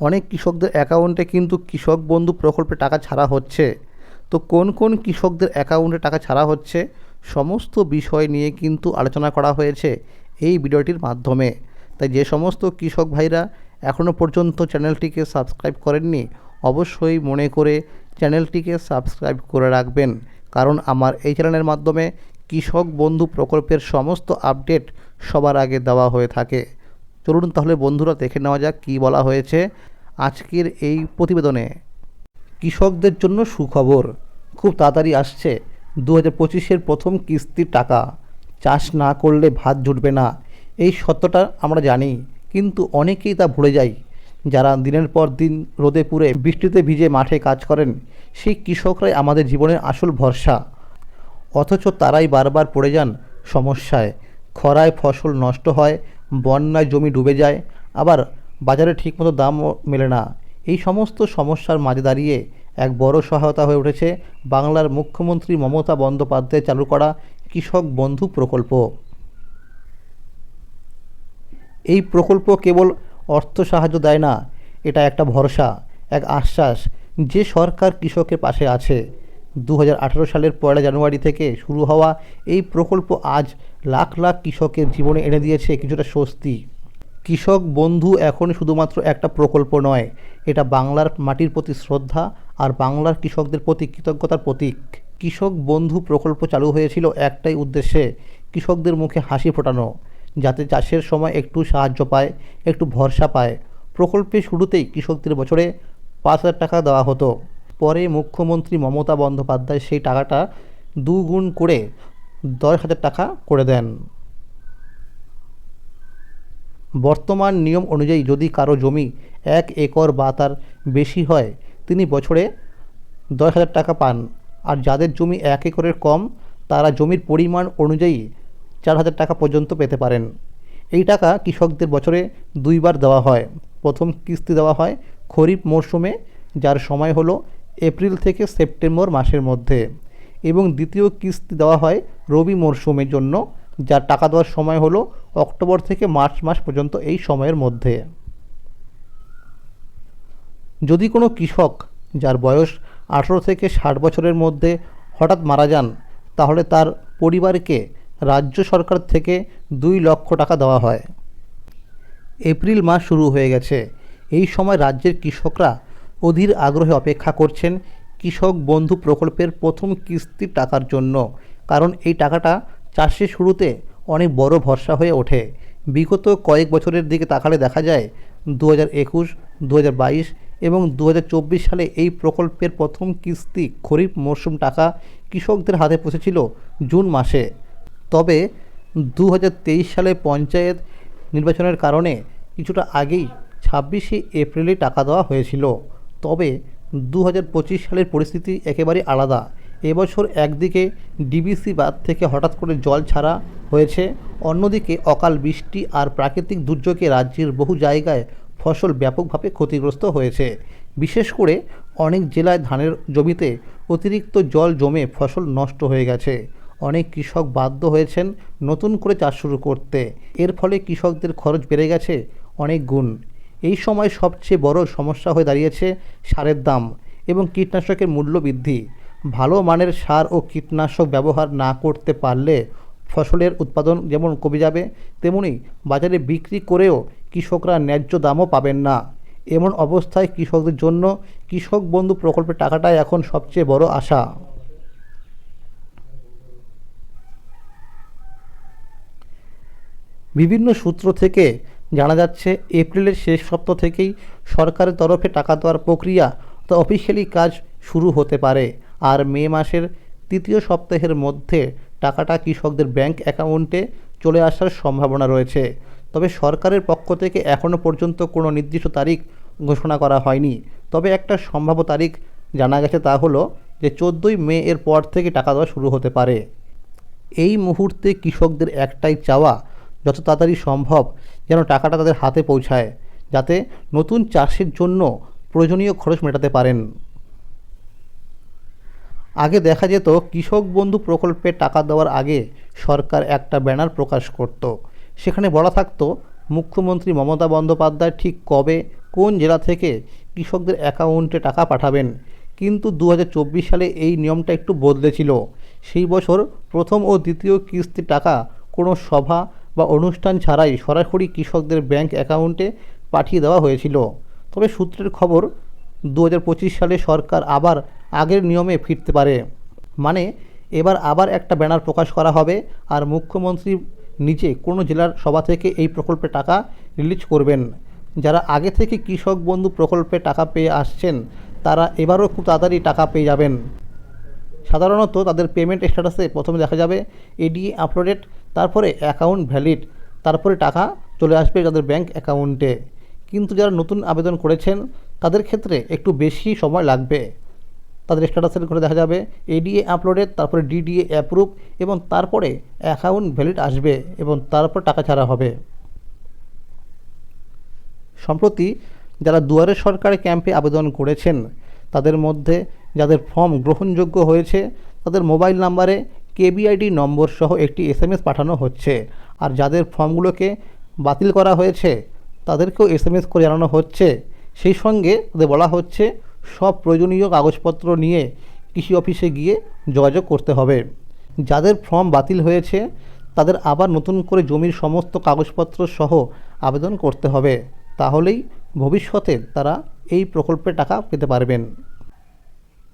অনেক কৃষকদের অ্যাকাউন্টে কিন্তু কৃষক বন্ধু প্রকল্পে টাকা ছাড়া হচ্ছে। তো কোন কোন কৃষকদের অ্যাকাউন্টে টাকা ছাড়া হচ্ছে সমস্ত বিষয় নিয়ে কিন্তু আলোচনা করা হয়েছে এই ভিডিওটির মাধ্যমে। তাই যে সমস্ত কৃষক ভাইরা এখনও পর্যন্ত চ্যানেলটিকে সাবস্ক্রাইব করেননি, অবশ্যই মনে করে চ্যানেলটিকে সাবস্ক্রাইব করে রাখবেন। কারণ আমার এই চ্যানেলের মাধ্যমে কৃষক বন্ধু প্রকল্পের সমস্ত আপডেট সবার আগে দেওয়া হয়ে থাকে। চলুন তাহলে বন্ধুরা দেখে নেওয়া যাক কী বলা হয়েছে। আজকের এই প্রতিবেদনে কৃষকদের জন্য সুখবর। খুব তাড়াতাড়ি আসছে। দু হাজার পঁচিশের প্রথম কিস্তির টাকা। চাষ না করলে ভাত জুটবে না। এই সত্যটা আমরা জানি, কিন্তু অনেকেই তা ভুলে যায় যারা দিনের পর দিন রোদে পুড়ে বৃষ্টিতে ভিজে মাঠে কাজ করেন, সেই কৃষকরাই আমাদের জীবনের আসল ভরসা। অথচ তারাই বারবার পড়ে যান সমস্যায়। খরায় ফসল নষ্ট হয়, বন্যায় জমি ডুবে যায়, আবার বাজারে ঠিকমতো দামও মেলে না। এই সমস্ত সমস্যার মাঝে দাঁড়িয়ে এক বড় সহায়তা হয়ে উঠেছে বাংলার মুখ্যমন্ত্রী মমতা বন্দ্যোপাধ্যায় চালু করা কৃষক বন্ধু প্রকল্প। এই প্রকল্প কেবল অর্থ সাহায্য দেয় না, এটা একটা ভরসা, এক আশ্বাস যে সরকার কৃষকের পাশে আছে। দু হাজার আঠেরো সালের পয়লা জানুয়ারি থেকে শুরু হওয়া এই প্রকল্প আজ লাখ লাখ কৃষকের জীবনে এনে দিয়েছে কিছুটা স্বস্তি। কৃষক বন্ধু এখন শুধুমাত্র একটা প্রকল্প নয়, এটা বাংলার মাটির প্রতি শ্রদ্ধা আর বাংলার কৃষকদের প্রতি কৃতজ্ঞতার প্রতীক। কৃষক বন্ধু প্রকল্প চালু হয়েছিল একটাই উদ্দেশ্যে, কৃষকদের মুখে হাসি ফোটানো, যাতে চাষের সময় একটু সাহায্য পায়, একটু ভরসা পায়। প্রকল্পের শুরুতেই কৃষকদের বছরে পাঁচ হাজার টাকা দেওয়া হতো। পরে মুখ্যমন্ত্রী মমতা বন্দ্যোপাধ্যায় সেই টাকাটা দুগুণ করে দশ হাজার টাকা করে দেন। বর্তমান নিয়ম অনুযায়ী যদি কারও জমি এক একর বা তার বেশি হয়, তিনি বছরে দশ হাজার টাকা পান। আর যাদের জমি এক একরের কম, তারা জমির পরিমাণ অনুযায়ী চার হাজার টাকা পর্যন্ত পেতে পারেন। এই টাকা কৃষকদের বছরে দুইবার দেওয়া হয়। প্রথম কিস্তি দেওয়া হয় খরিফ মরশুমে, যার সময় হলো এপ্রিল থেকে সেপ্টেম্বর মাসের মধ্যে। এবং দ্বিতীয় কিস্তি দেওয়া হয় রবি মরশুমের জন্য, যার টাকা দেওয়ার সময় হলো অক্টোবর থেকে মার্চ মাস পর্যন্ত এই সময়ের মধ্যে। যদি কোনো কৃষক যার বয়স আঠেরো থেকে ষাট বছরের মধ্যে হঠাৎ মারা যান, তাহলে তার পরিবারকে রাজ্য সরকার থেকে দুই লক্ষ টাকা দেওয়া হয়। এপ্রিল মাস শুরু হয়ে গেছে। এই সময় রাজ্যের কৃষকরা অধীর আগ্রহে অপেক্ষা করছেন কৃষক বন্ধু প্রকল্পের প্রথম কিস্তির টাকার জন্য। কারণ এই টাকাটা চাষের শুরুতে অনেক বড় ভরসা হয়ে ওঠে। বিগত কয়েক বছরের দিকে তাকালে দেখা যায় দু হাজার একুশ দু হাজার বাইশ এবং দু হাজার চব্বিশ সালে এই প্রকল্পের প্রথম কিস্তি খরিফ মরশুম টাকা কৃষকদের হাতে পৌঁছেছিল জুন মাসে। তবে দু হাজার তেইশ সালে পঞ্চায়েত নির্বাচনের কারণে কিছুটা আগেই ছাব্বিশে এপ্রিলে টাকা দেওয়া হয়েছিল। তবে দু হাজার পঁচিশ সালের পরিস্থিতি একেবারে আলাদা। এবছর একদিকে ডিবিসি বাঁধ থেকে হঠাৎ করে জল ছাড়া হয়েছে, অন্যদিকে অকাল বৃষ্টি আর প্রাকৃতিক দুর্যোগে রাজ্যের বহু জায়গায় ফসল ব্যাপকভাবে ক্ষতিগ্রস্ত হয়েছে। বিশেষ করে অনেক জেলায় ধানের জমিতে অতিরিক্ত জল জমে ফসল নষ্ট হয়ে গেছে। অনেক কৃষক বাধ্য হয়েছেন নতুন করে চাষ শুরু করতে। এর ফলে কৃষকদের খরচ বেড়ে গেছে অনেক গুণ। এই সময় সবচেয়ে বড় সমস্যা হয়ে দাঁড়িয়েছে সারের দাম এবং কীটনাশকের মূল্য বৃদ্ধি। ভালো মানের সার ও কীটনাশক ব্যবহার না করতে পারলে ফসলের উৎপাদন যেমন কমে যাবে, তেমনি বাজারে বিক্রি করেও কৃষকরা ন্যায্য দামও পাবেন না। এমন অবস্থায় কৃষকদের জন্য কৃষক বন্ধু প্রকল্পের টাকাটাই এখন সবচেয়ে বড় আশা। বিভিন্ন সূত্র থেকে জানা যাচ্ছে, এপ্রিলের শেষ সপ্তাহ থেকেই সরকারের তরফে টাকা দেওয়ার প্রক্রিয়া, তো অফিসিয়ালি কাজ শুরু হতে পারে। আর মে মাসের তৃতীয় সপ্তাহের মধ্যে টাকাটা কৃষকদের ব্যাংক অ্যাকাউন্টে চলে আসার সম্ভাবনা রয়েছে। তবে সরকারের পক্ষ থেকে এখনও পর্যন্ত কোনো নির্দিষ্ট তারিখ ঘোষণা করা হয়নি। তবে একটা সম্ভাব্য তারিখ জানা গেছে তা হলো যে চোদ্দোই মে এর পর থেকে টাকা দেওয়া শুরু হতে পারে। এই মুহূর্তে কৃষকদের একটাই চাওয়া, যত তাড়াতাড়ি সম্ভব যেন টাকাটা তাদের হাতে পৌঁছায়, যাতে নতুন চাষের জন্য প্রয়োজনীয় খরচ মেটাতে পারেন। আগে দেখা যেত কৃষক বন্ধু প্রকল্পে টাকা দেওয়ার আগে সরকার একটা ব্যানার প্রকাশ করত। সেখানে বলা থাকতো, মুখ্যমন্ত্রী মমতা বন্দ্যোপাধ্যায় ঠিক কবে, কোন জেলা থেকে কৃষকদের অ্যাকাউন্টে টাকা পাঠাবেন? কিন্তু দু হাজার চব্বিশ সালে এই নিয়মটা একটু বদলেছিল সেই বছর প্রথম ও দ্বিতীয় কিস্তির টাকা কোনো সভা বা অনুষ্ঠান ছাড়াই সরাসরি কৃষকদের ব্যাংক অ্যাকাউন্টে পাঠিয়ে দেওয়া হয়েছিল। তবে সূত্রের খবর দু হাজার পঁচিশ সালে সরকার আবার আগের নিয়মে ফিরতে পারে। মানে এবার আবার একটা ব্যানার প্রকাশ করা হবে আর মুখ্যমন্ত্রী নিজে কোনো জেলার সভা থেকে এই প্রকল্পে টাকা রিলিজ করবেন। যারা আগে থেকে কৃষক বন্ধু প্রকল্পে টাকা পেয়ে আসছেন, তারা এবারও খুব তাড়াতাড়ি টাকা পেয়ে যাবেন। সাধারণত তাদের পেমেন্ট স্ট্যাটাসে প্রথমে দেখা যাবে এডিএ আপলোডেড তারপরে অ্যাকাউন্ট ভ্যালিড তারপরে টাকা চলে আসবে তাদের ব্যাংক অ্যাকাউন্টে কিন্তু যারা নতুন আবেদন করেছেন, তাদের ক্ষেত্রে একটু বেশি সময় লাগবে। তাদের স্ট্যাটাসের করে দেখা যাবে এডিএ আপলোডেড তারপরে ডিডিএ অ্যাপ্রুভ এবং তারপরে অ্যাকাউন্ট ভ্যালিড আসবে এবং তারপর টাকা ছাড়া হবে। সম্প্রতি যারা দুয়ারে সরকারি ক্যাম্পে আবেদন করেছেন, তাদের মধ্যে যাদের ফর্ম গ্রহণযোগ্য হয়েছে, তাদের মোবাইল নাম্বারে কেবিআইডি নম্বর সহ একটি এসএমএস পাঠানো হচ্ছে। আর যাদের ফর্মগুলোকে বাতিল করা হয়েছে, তাদেরকেও এসএমএস করে জানানো হচ্ছে। সেই সঙ্গে তাদের বলা হচ্ছে সব প্রয়োজনীয় কাগজপত্র নিয়ে কৃষি অফিসে গিয়ে যোগাযোগ করতে হবে। যাদের ফর্ম বাতিল হয়েছে, তাদের আবার নতুন করে জমির সমস্ত কাগজপত্র সহ আবেদন করতে হবে। তাহলেই ভবিষ্যতে তারা এই প্রকল্পে টাকা পেতে পারবেন।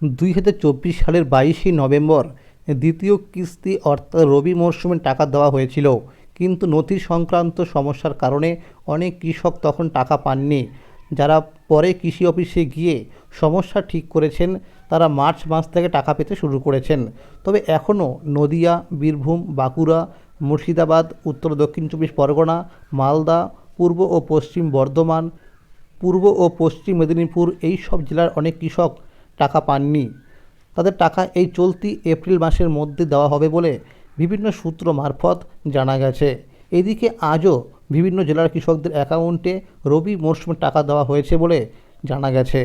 দুই হাজার চব্বিশ সালের বাইশে নভেম্বর দ্বিতীয় কিস্তি অর্থাৎ রবি মরশুমে টাকা দেওয়া হয়েছিল। কিন্তু নথি সংক্রান্ত সমস্যার কারণে অনেক কৃষক তখন টাকা পাননি। যারা পরে কৃষি অফিসে গিয়ে সমস্যা ঠিক করেছেন, তারা মার্চ মাস থেকে টাকা পেতে শুরু করেছেন। তবে এখনও নদিয়া, বীরভূম, বাঁকুড়া, মুর্শিদাবাদ, উত্তর, দক্ষিণ চব্বিশ পরগনা, মালদা, পূর্ব ও পশ্চিম বর্ধমান, পূর্ব ও পশ্চিম মেদিনীপুর এই সব জেলার অনেক কৃষক টাকা পাননি। তাদের টাকা এই চলতি এপ্রিল মাসের মধ্যে দেওয়া হবে বলে বিভিন্ন সূত্র মারফত জানা গেছে। এদিকে আজও বিভিন্ন জেলার কৃষকদের অ্যাকাউন্টে রবি মরশুমে টাকা দেওয়া হয়েছে বলে জানা গেছে।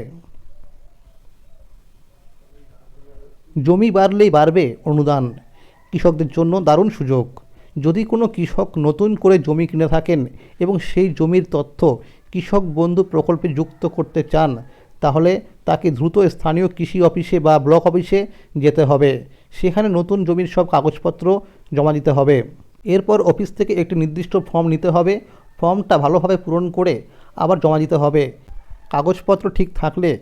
জমি বাড়লেই বাড়বে অনুদান। কৃষকদের জন্য দারুণ সুযোগ। যদি কোনো কৃষক নতুন করে জমি কিনে থাকেন এবং সেই জমির তথ্য কৃষক বন্ধু প্রকল্পে যুক্ত করতে চান, তাহলে তাকে দ্রুত স্থানীয় কৃষি অফিসে বা ব্লক অফিসে যেতে হবে। সেখানে নতুন জমির সব কাগজপত্র জমা দিতে হবে। এরপর অফিস থেকে একটি নির্দিষ্ট ফর্ম নিতে হবে। ফর্মটা ভালোভাবে পূরণ করে আবার জমা দিতে হবে। কাগজপত্র ঠিক থাকলে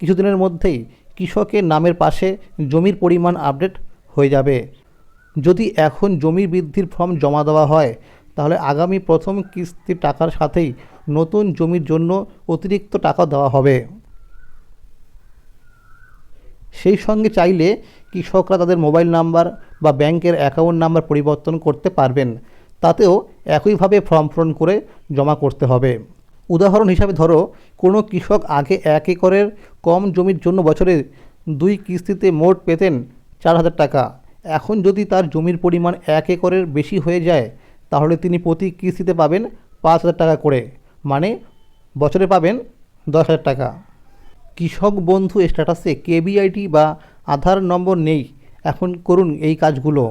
কিছুদিনের মধ্যেই কৃষকের নামের পাশে জমির পরিমাণ আপডেট হয়ে যাবে। যদি এখন জমি বৃদ্ধির ফর্ম জমা দেওয়া হয়, তাহলে আগামী প্রথম কিস্তির টাকার সাথেই নতুন জমির জন্য অতিরিক্ত টাকা দেওয়া হবে। সেই সঙ্গে চাইলে কৃষকরা তাদের মোবাইল নাম্বার বা ব্যাংকের অ্যাকাউন্ট নাম্বার পরিবর্তন করতে পারবেন। তাতেও একইভাবে ফর্ম পূরণ করে জমা করতে হবে। উদাহরণ হিসাবে ধরো, কোনো কৃষক আগে এক একরের কম জমির জন্য বছরে দুই কিস্তিতে মোট পেতেন চার হাজার টাকা। এখন যদি তার জমির পরিমাণ এক একরের বেশি হয়ে যায়, তাহলে তিনি প্রতি কিস্তিতে পাবেন পাঁচ হাজার টাকা করে মানে বছরে পাবেন দশ হাজার টাকা। কৃষক বন্ধু স্ট্যাটাসে কেবিআইডি বা আধার নম্বর নেই। এখন করুন এই কাজগুলো।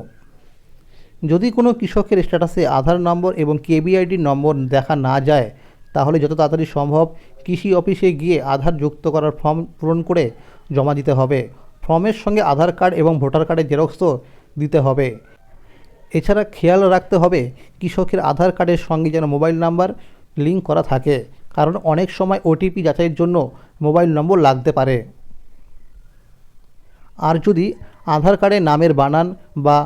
যদি কোনো কৃষকের স্ট্যাটাসে আধার নম্বর এবং কেবিআইডি নম্বর দেখা না যায় তাহলে যত তাড়াতাড়ি সম্ভব কৃষি অফিসে গিয়ে আধার যুক্ত করার ফর্ম পূরণ করে জমা দিতে হবে। ফর্মের সঙ্গে আধার কার্ড এবং ভোটার কার্ডের জেরক্সও দিতে হবে। এছাড়া খেয়াল রাখতে হবে, কৃষকের আধার কার্ডের সঙ্গে যেন মোবাইল নাম্বার লিঙ্ক করা থাকে, কারণ অনেক সময় ওটিপি যাচাইয়ের জন্য মোবাইল নম্বর লাগতে পারে। আর যদি আধার কার্ডে নামের বানান বা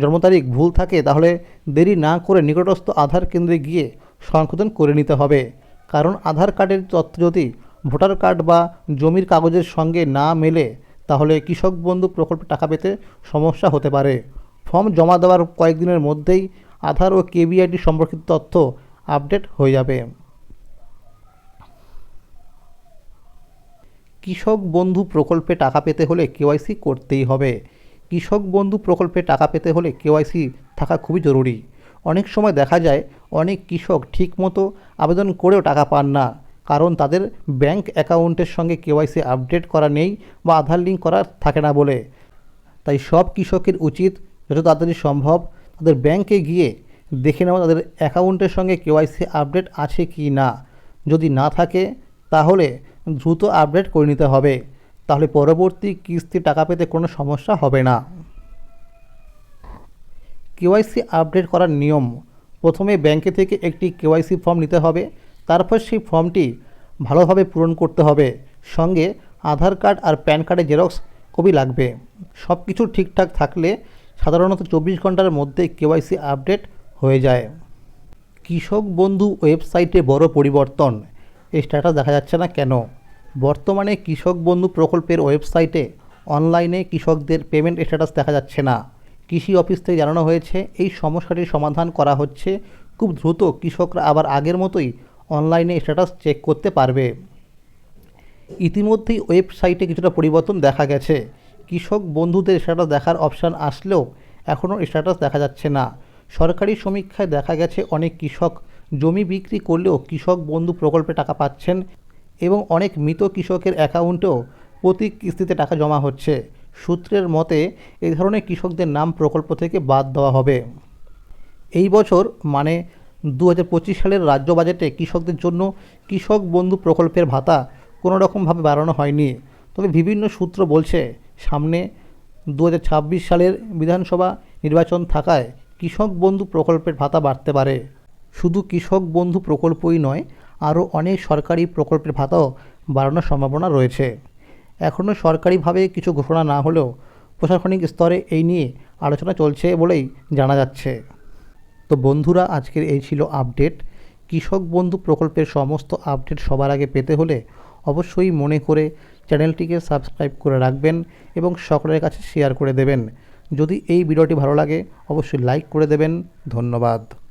জন্ম তারিখ ভুল থাকে, তাহলে দেরি না করে নিকটস্থ আধার কেন্দ্রে গিয়ে সংশোধন করে নিতে হবে। কারণ আধার কার্ডের তথ্য যদি ভোটার কার্ড বা জমির কাগজের সঙ্গে না মেলে, তাহলে কৃষক বন্ধু প্রকল্পে টাকা পেতে সমস্যা হতে পারে। ফর্ম জমা দেওয়ার কয়েকদিনের মধ্যেই আধার ও কেবিআইডি সম্পর্কিত তথ্য আপডেট হয়ে যাবে। কৃষক বন্ধু প্রকল্পে টাকা পেতে হলে কেওয়াইসি করতেই হবে। কৃষক বন্ধু প্রকল্পে টাকা পেতে হলে কেওয়াইসি থাকা খুবই জরুরি। অনেক সময় দেখা যায় অনেক কৃষক ঠিকমতো আবেদন করেও টাকা পান না, কারণ তাদের ব্যাংক অ্যাকাউন্টের সঙ্গে কেওয়াইসি আপডেট করা নেই বা আধার লিঙ্ক করা থাকে না বলে। তাই সব কৃষকের উচিত যত তাড়াতাড়ি সম্ভব তাদের ব্যাংকে গিয়ে দেখে নেওয়া তাদের অ্যাকাউন্টের সঙ্গে কেওয়াইসি আপডেট আছে কি না। যদি না থাকে, তাহলে দ্রুত আপডেট করে নিতে হবে। তাহলে পরবর্তী কিস্তি টাকা পেতে কোনো সমস্যা হবে না। কেওয়াইসি আপডেট করার নিয়ম প্রথমে ব্যাংকে থেকে একটি কেওয়াইসি ফর্ম নিতে হবে। তারপর সেই ফর্মটি ভালোভাবে পূরণ করতে হবে। সঙ্গে আধার কার্ড আর প্যান কার্ডের জেরক্স কপি লাগবে। সব কিছু ঠিকঠাক থাকলে সাধারণত চব্বিশ ঘণ্টার মধ্যে কেওয়াইসি আপডেট হয়ে যায়। কৃষক বন্ধু ওয়েবসাইটে বড় পরিবর্তন। এই স্ট্যাটাস দেখা যাচ্ছে না কেন? বর্তমানে কৃষক বন্ধু প্রকল্পের ওয়েবসাইটে অনলাইনে কৃষকদের পেমেন্ট স্ট্যাটাস দেখা যাচ্ছে না। কৃষি অফিস থেকে জানানো হয়েছে, এই সমস্যাটির সমাধান করা হচ্ছে। খুব দ্রুত কৃষকরা আবার আগের মতোই অনলাইনে স্ট্যাটাস চেক করতে পারবে। ইতিমধ্যেই ওয়েবসাইটে কিছুটা পরিবর্তন দেখা গেছে। কৃষক বন্ধুদের স্ট্যাটাস দেখার অপশান আসলেও এখনও স্ট্যাটাস দেখা যাচ্ছে না। সরকারি সমীক্ষায় দেখা গেছে, অনেক কৃষক জমি বিক্রি করলেও কৃষক বন্ধু প্রকল্পে টাকা পাচ্ছেন এবং অনেক মৃত কৃষকের অ্যাকাউন্টেও প্রতি কিস্তিতে টাকা জমা হচ্ছে। সূত্রের মতে এই ধরনের কৃষকদের নাম প্রকল্প থেকে বাদ দেওয়া হবে। এই বছর মানে দু হাজার পঁচিশ সালের রাজ্য বাজেটে কৃষকদের জন্য কৃষক বন্ধু প্রকল্পের ভাতা কোনো রকমভাবে বাড়ানো হয়নি। তবে বিভিন্ন সূত্র বলছে, সামনে দু হাজার ছাব্বিশ সালের বিধানসভা নির্বাচন থাকায় কৃষক বন্ধু প্রকল্পের ভাতা বাড়তে পারে। শুধু কৃষক বন্ধু প্রকল্পই নয়, আরও অনেক সরকারি প্রকল্পের ভাতাও বাড়ানোর সম্ভাবনা রয়েছে। এখনও সরকারিভাবে কিছু ঘোষণা না হলেও প্রশাসনিক স্তরে এই নিয়ে আলোচনা চলছে বলেই জানা যাচ্ছে। তো বন্ধুরা, আজকের এই ছিল আপডেট। কৃষক বন্ধু প্রকল্পের সমস্ত আপডেট সবার আগে পেতে হলে অবশ্যই মনে করে চ্যানেলটিকে সাবস্ক্রাইব করে রাখবেন এবং সকলের কাছে শেয়ার করে দেবেন। যদি এই ভিডিওটি ভালো লাগে, অবশ্যই লাইক করে দেবেন। ধন্যবাদ।